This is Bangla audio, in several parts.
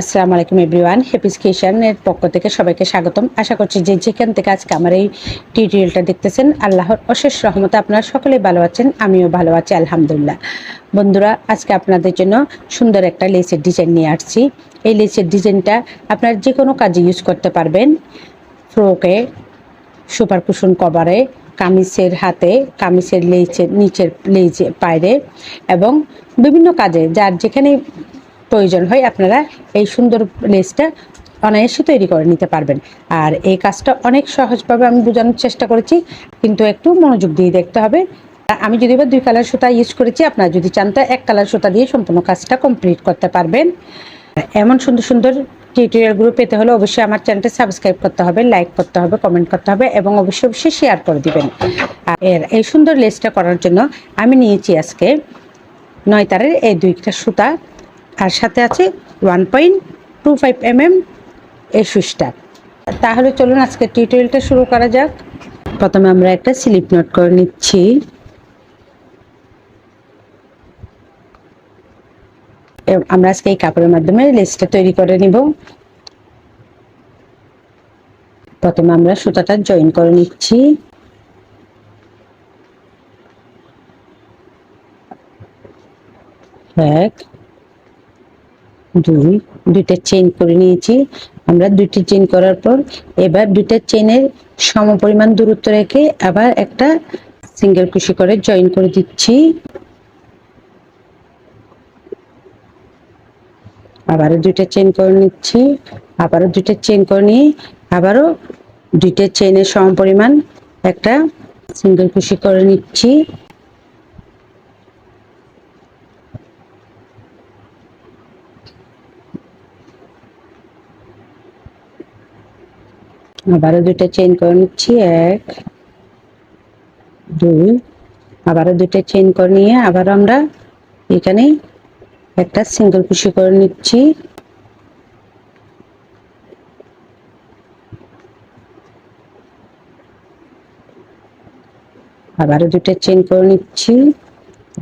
আসসালামু আলাইকুম এভরিওয়ান হ্যাপিস কিচেনের পক্ষ থেকে সবাইকে স্বাগতম। আশা করছি যে যেখান থেকে আজকে আমার এই টিউটোরিয়ালটা দেখতেছেন, আল্লাহর অশেষ রহমতে আপনারা সকলেই ভালো আছেন, আমিও ভালো আছি, আলহামদুলিল্লাহ। বন্ধুরা, আজকে আপনাদের জন্য সুন্দর একটা লেসের ডিজাইন নিয়ে আসছি। এই লেসের ডিজাইনটা আপনারা যে কোনো কাজে ইউজ করতে পারবেন। ফ্রোকে সুপার কুশন কভারে, কামিজের হাতে, কামিজের লেজের নিচের লেজে পায়রে এবং বিভিন্ন কাজে, যার যেখানে প্রয়োজন হয় আপনারা এই সুন্দর লেসটা অনায়াসে তৈরি করে নিতে পারবেন। আর এই কাজটা অনেক সহজভাবে আমি বোঝানোর চেষ্টা করেছি, কিন্তু একটু মনোযোগ দিয়ে দেখতে হবে। আমি যদি বা দুই কালার সুতা ইউজ করেছি, আপনারা যদি চান তো এক কালার সুতা দিয়ে সম্পূর্ণ কাজটা কমপ্লিট করতে পারবেন। এমন সুন্দর সুন্দর টিউটোরিয়ালগুলো পেতে হলে অবশ্যই আমার চ্যানেলটা সাবস্ক্রাইব করতে হবে লাইক করতে হবে কমেন্ট করতে হবে এবং অবশ্যই অবশ্যই শেয়ার করে দিবেন। আর এর এই সুন্দর লেসটা করার জন্য আমি নিয়েছি আজকে নয় তারের এই দুইটা সুতা। আর সাথে আছে one point two five M M এই সুইচটা। তাহলে চলুন আজকে টিউটোরিয়ালটা শুরু করা যাক। প্রথমে আমরা একটা স্লিপ নোট করে নিচ্ছি। আমরা আজকে এই কাপড়ের মাধ্যমে লেসটা তৈরি করে নিব। প্রথমে আমরা সুতাটা জয়েন করে নিচ্ছি। এক দুই, দুইটা চেইন করে নিয়েছি। আমরা দুইটি চেইন করার পর এবার দুইটা চেইনের সমপরিমাণ দূরত্ব রেখে আবার একটা সিঙ্গেল কুশি করে জয়েন করে দিচ্ছি। আবারও দুইটা চেইন করে নিচ্ছি, আবারও দুইটা চেইন করে নিয়ে আবারও দুইটা চেইনের সমপরিমাণ একটা সিঙ্গেল কুশি করে নিচ্ছি। আবারও দুইটা চেন করে নিচ্ছি, এক, দুই, আবারও দুইটা চেইন করে নিয়ে আবার আমরা এখানে একটা সিঙ্গেল কুশি করে নিচ্ছি। আবারও দুইটা চেইন করে নিচ্ছি।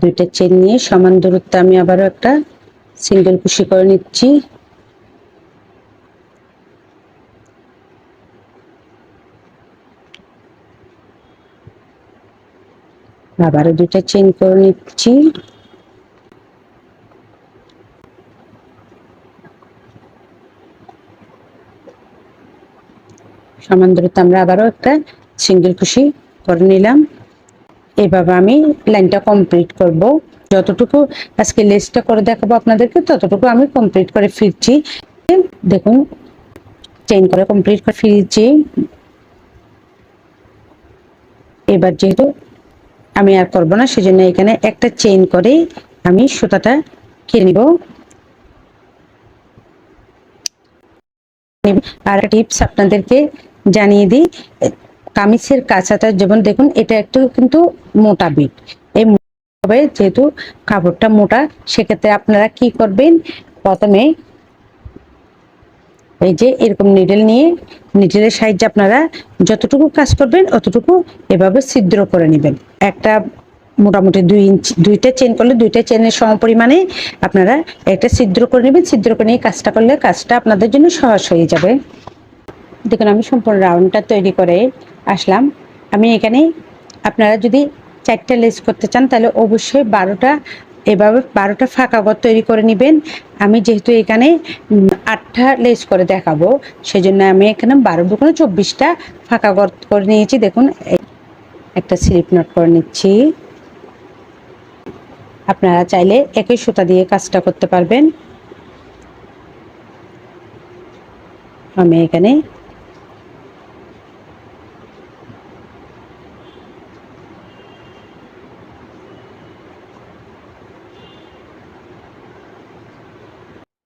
দুইটা চেন নিয়ে সমান দূরত্বে আমি আবারও একটা সিঙ্গেল কুশি করে নিচ্ছি। আবারও দুটা চেইন করে নিচ্ছি। সমান দূরত্বে আমরা আবারও একটা সিঙ্গেল কুশি করে নিলাম। এভাবে আমি লাইনটা কমপ্লিট করব। যতটুকু আজকে লেসটা করে দেখাবো আপনাদেরকে, ততটুকু আমি কমপ্লিট করে ফিরছি। দেখুন, চেইন করে কমপ্লিট করে ফিরছি। এবার যেহেতু আমি আর করব না, সেজন্য এখানে একটা চেইন করে আমি সুতাটা কেটে নিব। আর টিপস আপনাদেরকে জানিয়ে দিই, কামিজের কাঁচাটা যেমন দেখুন, এটা একটু কিন্তু মোটা বিট এই হবে যেহেতু কাপড়টা মোটা, সেক্ষেত্রে আপনারা কি করবেন, প্রথমে এই যে এরকম নিডেল নিয়ে নিডেলের সাহায্যে আপনারা যতটুকু কাজ করবেন, অতটুকু এভাবে ছিদ্র করে নেবেন। একটা মোটামুটি দুই ইঞ্চি, দুইটা চেন করলে দুইটা চেনের সম পরিমাণে আপনারা একটা ছিদ্র করে নেবেন। ছিদ্র করে নিয়ে কাজটা করলে কাজটা আপনাদের জন্য সহজ হয়ে যাবে। দেখুন, আমি সম্পূর্ণ রাউন্ডটা তৈরি করে আসলাম। আমি এখানে আপনারা যদি চারটা লেস করতে চান, তাহলে অবশ্যই বারোটা এভাবে বারোটা ফাঁকা ঘর তৈরি করে নেবেন। আমি যেহেতু এখানে আটটা লেস করে দেখাবো, সেজন্য আমি এখানে বারো দুগুণে চব্বিশটা ফাঁকা ঘর করে নিয়েছি। দেখুন একটা স্লিপ নোট করে নিচ্ছি। আপনারা চাইলে একই সুতা দিয়ে কাজটা করতে পারবেন। আমি এখানে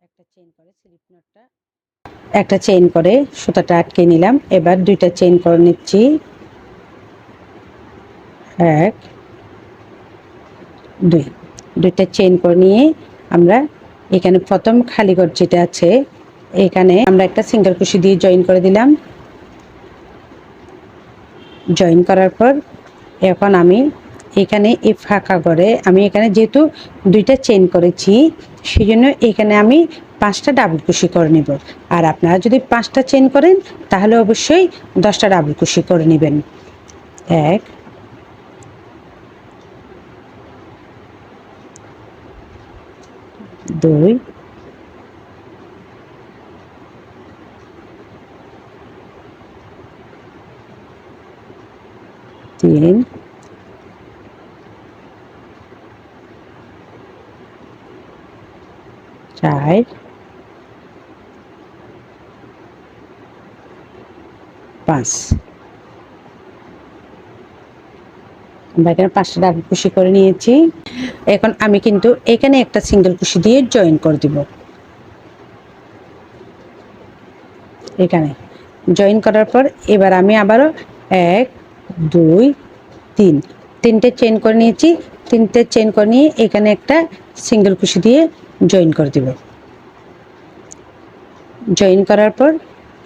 একটা চেইন করে স্লিপ নোটটা একটা চেইন করে সুতাটা আটকে নিলাম। এবার দুইটা চেইন করে নিচ্ছি। এক, দুই। দুইটা চেইন করে নিয়ে আমরা এখানে প্রথম খালি ঘর যেটা আছে, এখানে আমরা একটা সিঙ্গেল কুশি দিয়ে জয়েন করে দিলাম। জয়েন করার পর এখন আমি এখানে এই ফাঁকা ঘরে, আমি এখানে যেহেতু দুইটা চেইন করেছি সেই জন্য এখানে আমি পাঁচটা ডাবল কুশি করে নিব। আর আপনারা যদি পাঁচটা চেন করেন, তাহলে অবশ্যই দশটা ডাবল কুশি করে নেবেন। এক, দুই, তিন, চার পাঁচ। আমরা এখানে পাঁচটা ডাবল কুশি করে নিয়েছি। এখন আমি কিন্তু এখানে একটা সিঙ্গেল কুশি দিয়ে জয়েন করে দিব। এখানে। জয়েন করার পর এবার আমি আবারও এক, দুই, তিন। তিনটে চেন করে নিয়েছি। তিনটে চেন করে নিয়ে এখানে একটা সিঙ্গেল কুশি দিয়ে জয়েন করে দিব। জয়েন করার পর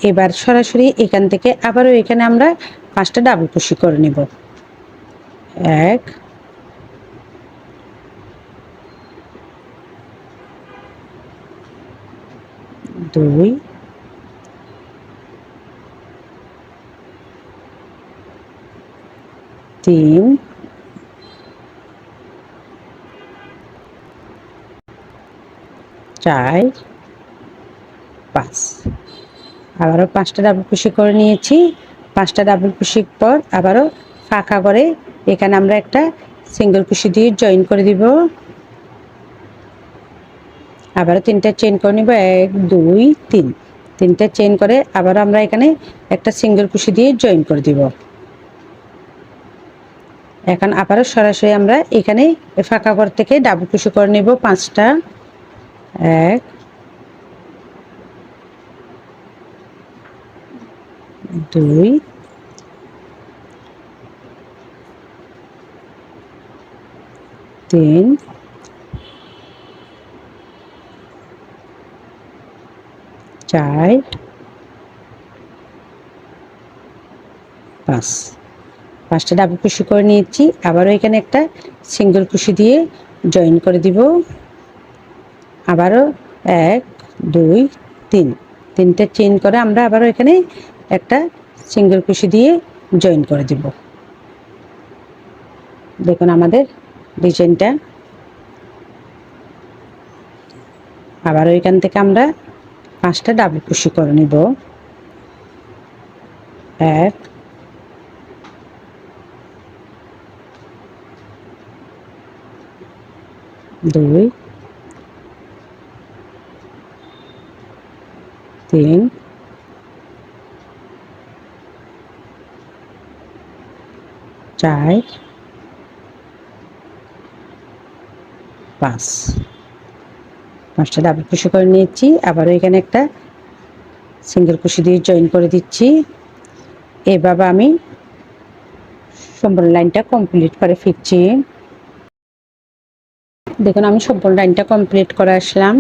এবার সরাসরি এখান থেকে আবারও এখানে আমরা পাঁচটা ডাবল কুশি করে নিব। এক, দুই, তিন, চার, পাঁচ। আবারও পাঁচটা ডাবল কুশি করে নিয়েছি। পাঁচটা ডাবল কুশির পর আবারও ফাঁকা করে এখানে আমরা একটা সিঙ্গেল কুশি দিয়ে জয়েন করে দিব। আবারও তিনটা চেন করে নিব, এক, দুই, তিন। তিনটা চেন করে আবারও আমরা এখানে একটা সিঙ্গেল কুশি দিয়ে জয়েন করে দিব। এখন আবারও সরাসরি আমরা এখানে ফাঁকা ঘর থেকে ডাবল কুশি করে নেব পাঁচটা। এক দুই। তিন। চার। পাঁচ। পাঁচটা ডাবল কুশি করে নিয়েছি। আবারও এখানে একটা সিঙ্গেল কুশি দিয়ে জয়েন করে দিব। আবারও এক, দুই, তিন। তিনটে চেন করে আমরা আবারও এখানে একটা সিঙ্গেল কুশি দিয়ে জয়েন করে দিব। দেখুন আমাদের ডিজাইনটা আবার ওইখান থেকে আমরা পাঁচটা ডাবল কুশি করে নিব। এক, দুই, তিন চার, পাঁচ। পাঁচটা ডাবল কুশি করে নিয়েছি। আবারও এখানে একটা সিঙ্গেল কুশি দিয়ে জয়েন করে দিচ্ছি। এভাবে আমি সম্পূর্ণ লাইনটা কমপ্লিট করে ফিরছি। দেখুন, আমি সম্পূর্ণ লাইনটা কমপ্লিট করে আসলাম।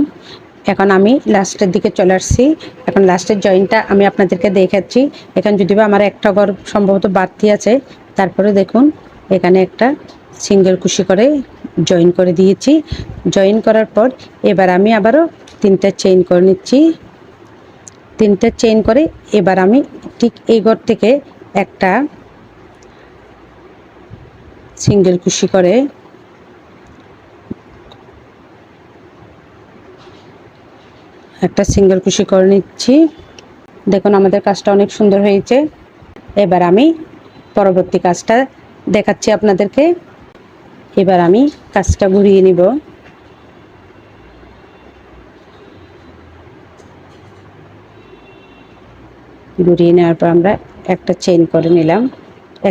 এখন আমি লাস্টের দিকে চলে আসছি। এখন লাস্টের জয়েন্টটা আমি আপনাদেরকে দেখাচ্ছি। এখানে যদি বা আমার একটা ঘর সম্ভবত বাড়তি আছে, তারপরে দেখুন, এখানে একটা সিঙ্গেল কুশি করে জয়েন করে দিয়েছি। জয়েন করার পর এবার আমি আবারও তিনটা চেইন করে নিচ্ছি। তিনটা চেইন করে এবার আমি ঠিক এই ঘর থেকে একটা সিঙ্গেল কুশি করে একটা সিঙ্গেল কুশি করে নিচ্ছি। দেখুন, আমাদের কাজটা অনেক সুন্দর হয়েছে। এবার আমি পরবর্তী কাজটা দেখাচ্ছি আপনাদেরকে। এবার আমি কাজটা ঘুরিয়ে নিব। ঘুরিয়ে নেওয়ার পর আমরা একটা চেইন করে নিলাম।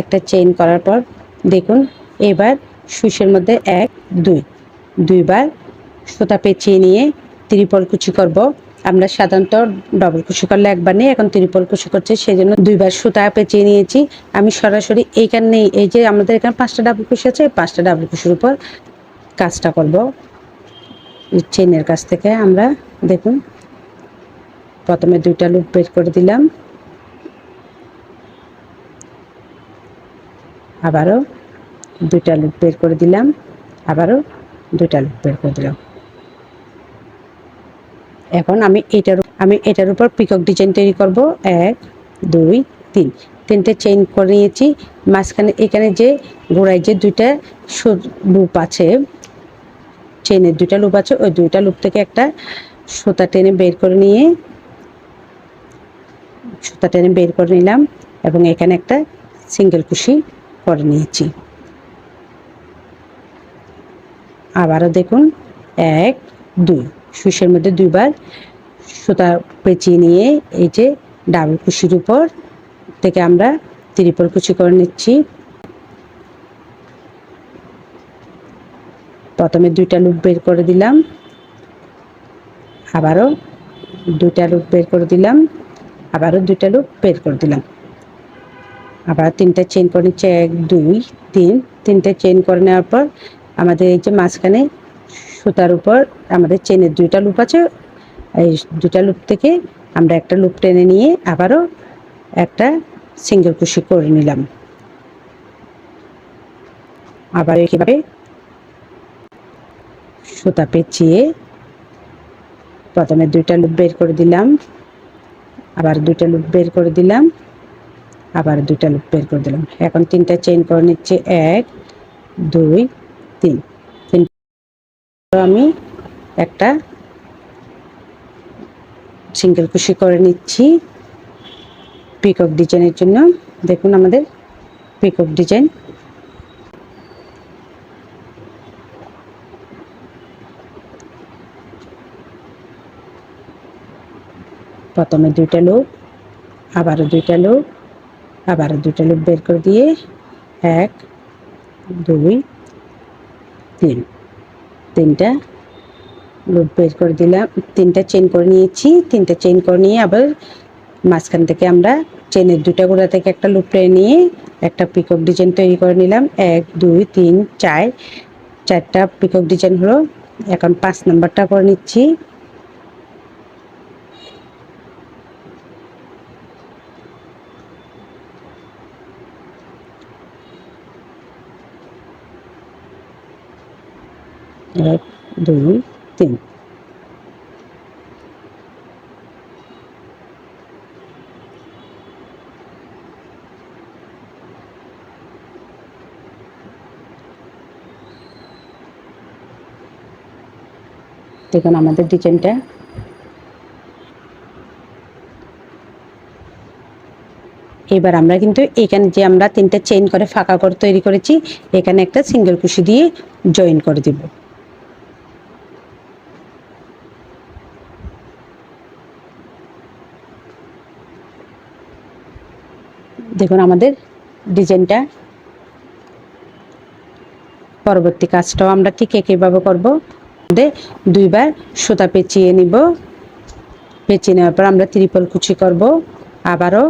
একটা চেইন করার পর দেখুন, এবার সুইসের মধ্যে এক, দুই। দুইবার সুতা পেঁচিয়ে নিয়ে ত্রিপল কুচি করব। আমরা সাধারণত ডবল কুচি করলে একবার নেই এখন ত্রিপল কুচি করছে সেই জন্য দুইবার সুতা পেঁচিয়ে নিয়েছি। আমি সরাসরি এইখানে, এই যে আমাদের এখানে পাঁচটা ডাবল কুচি আছে পাঁচটা ডাবল কুচির উপর কাজটা করব। চেনের কাছ থেকে আমরা, দেখুন, প্রথমে দুইটা লুপ বের করে দিলাম। আবারও দুইটা লুপ বের করে দিলাম। আবারও দুইটা লুপ বের করে দিলাম। এখন আমি এটার আমি এটার উপর পিকক ডিজাইন তৈরি করব। এক, দুই, তিন। তিনটে চেইন করে নিয়েছি। মাঝখানে এখানে যে গোড়ায় যে দুইটা লুপ আছে চেনের দুইটা লুপ আছে, ওই দুইটা লুপ থেকে একটা সুতা টেনে বের করে নিয়ে সুতা টেনে বের করে নিলাম এবং এখানে একটা সিঙ্গেল কুশি করে নিয়েছি। আবারও দেখুন। এক, দুই। সুইসের মধ্যে দুইবার সুতা পেঁচিয়ে নিয়ে এই যে ডাবল কুশির উপর থেকে আমরা ত্রিপল কুচি করে নিচ্ছি। প্রথমে দুইটা লুপ বের করে দিলাম। আবারও দুইটা লুপ বের করে দিলাম। আবারও দুইটা লুপ বের করে দিলাম। আবার তিনটা চেন করে নিচ্ছে। এক, দুই, তিন। তিনটা চেন করে নেওয়ার পর আমাদের এই যে মাঝখানে সুতার উপর আমাদের চেনের দুইটা লুপ আছে। এই দুইটা লুপ থেকে আমরা একটা লুপ টেনে নিয়ে আবারও একটা সিঙ্গেল কুশি করে নিলাম। আবার এইভাবে সুতা পেঁচিয়ে প্রথমে দুইটা লুপ বের করে দিলাম। আবার দুইটা লুপ বের করে দিলাম। আবার দুইটা লুপ বের করে দিলাম। এখন তিনটা চেইন করে নিচ্ছে এক, দুই, তিন। আমি একটা সিঙ্গেল কুশি করে নিচ্ছি। পিকক ডিজাইনের জন্য। দেখুন আমাদের পিকক ডিজাইন প্রথমে দুইটা লোক আবারও দুইটা লোক আবারও দুইটা লোক বের করে দিয়ে এক, দুই, তিন। তিনটা লুপ বের করে দিলাম। তিনটা চেন করে নিয়েছি। তিনটা চেন করে নিয়ে আবার মাঝখান থেকে আমরা চেনের দুটা গোড়া থেকে একটা লুপ টেনে নিয়ে একটা পিকক ডিজাইন তৈরি করে নিলাম। এক, দুই, তিন, চার। চারটা পিকক ডিজাইন হলো। এখন পাঁচ নাম্বারটা করে নিচ্ছি এক দুই, তিন। দেখুন আমাদের ডিজাইনটা। এবার আমরা কিন্তু এখানে যে আমরা তিনটা চেইন করে ফাঁকা করে তৈরি করেছি, এখানে একটা সিঙ্গেল কুশি দিয়ে জয়েন করে দিব। দেখুন আমাদের ডিজাইনটা। পরবর্তী কাজটাও আমরা ঠিক একইভাবে করব। দুইবার সুতা পেঁচিয়ে নিব। পেঁচিয়ে নেওয়ার পর আমরা ত্রিপল কুচি করব। আবারও।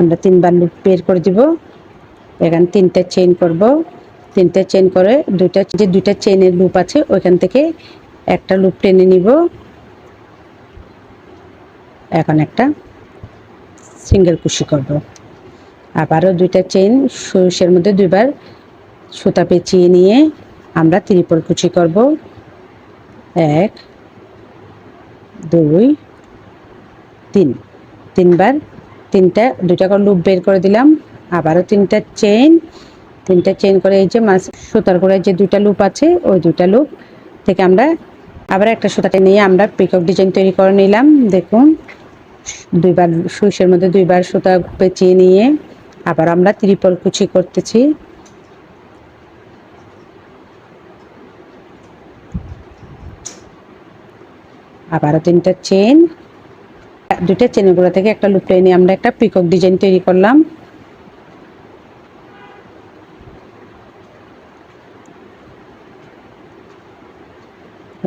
আমরা তিনবার লুপ বের করে দিব। এখানে তিনটা চেইন করব। তিনটা চেন করে, দুইটা, যে দুইটা চেনের লুপ আছে, ওইখান থেকে একটা লুপ টেনে নিব। এখন একটা সিঙ্গেল কুশি করব। আবারও দুইটা চেন সরষের মধ্যে দুইবার সুতা পেঁচিয়ে নিয়ে আমরা ত্রিপল কুচি করব। এক, দুই, তিন। তিনবার তিনটা, দুইটা করে লুপ বের করে দিলাম। আবারও তিনটা চেন তিনটা চেন করে এই যে মাছ, সুতার করে যে দুইটা লুপ আছে, ওই দুইটা লুপ থেকে আমরা আবার একটা সুতাটা নিয়ে আমরা পিকক ডিজাইন তৈরি করে নিলাম। দেখুন, দুইবার সুইসের মধ্যে দুইবার সুতা পেঁচিয়ে নিয়ে আবার আমরা ত্রিপল কুচি করতেছি। আবারও তিনটা চেন দুইটা চেনগুলো থেকে একটা লুপ নিয়ে আমরা একটা পিকক ডিজাইন তৈরি করলাম।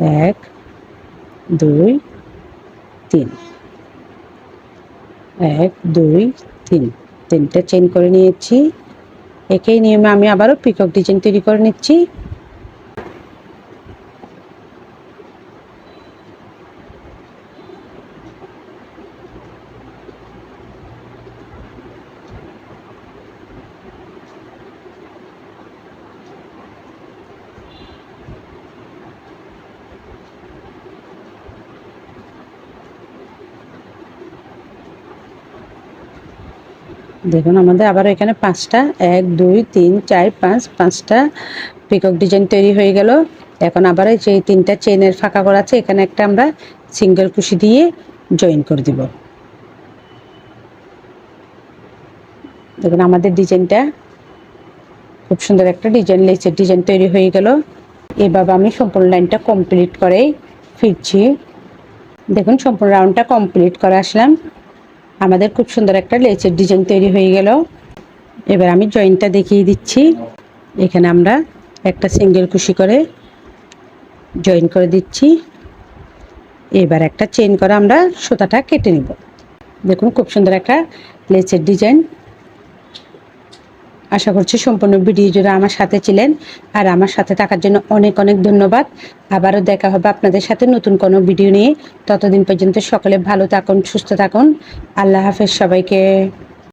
এক, দুই, তিন। এক, দুই, তিন। তিনটা চেন করে নিয়েছি। একই নিয়মে আমি আবারও পিকক ডিজাইন তৈরি করে নিচ্ছি। দেখুন, আমাদের আবার এখানে পাঁচটা, এক, দুই, তিন, চার, পাঁচ, পাঁচটা পিকক ডিজাইন তৈরি হয়ে গেল। এখন আবার যে তিনটা চেনের ফাঁকা করা আছে, এখানে একটা আমরা সিঙ্গেল কুশি দিয়ে জয়েন করে দিব। দেখুন, আমাদের ডিজাইনটা খুব সুন্দর একটা ডিজাইন লেসের ডিজাইন তৈরি হয়ে গেল। এভাবে আমি সম্পূর্ণ লাইনটা কমপ্লিট করে ফিরছি। দেখুন, সম্পূর্ণ রাউন্ডটা কমপ্লিট করে আসলাম। আমাদের খুব সুন্দর একটা লেচের ডিজাইন তৈরি হয়ে গেল। এবার আমি জয়েন্টটা দেখিয়ে দিচ্ছি। এখানে আমরা একটা সিঙ্গেল কুশি করে জয়েন করে দিচ্ছি। এবার একটা চেন করে আমরা সুতাটা কেটে নিব। দেখুন, খুব সুন্দর একটা লেচের ডিজাইন আশা করছি সম্পূর্ণ ভিডিও জুড়ে আমার সাথে ছিলেন। আর আমার সাথে থাকার জন্য অনেক অনেক ধন্যবাদ। আবারও দেখা হবে আপনাদের সাথে নতুন কোনো ভিডিও নিয়ে। ততদিন পর্যন্ত সকলে ভালো থাকুন, সুস্থ থাকুন। আল্লাহ হাফেজ সবাইকে।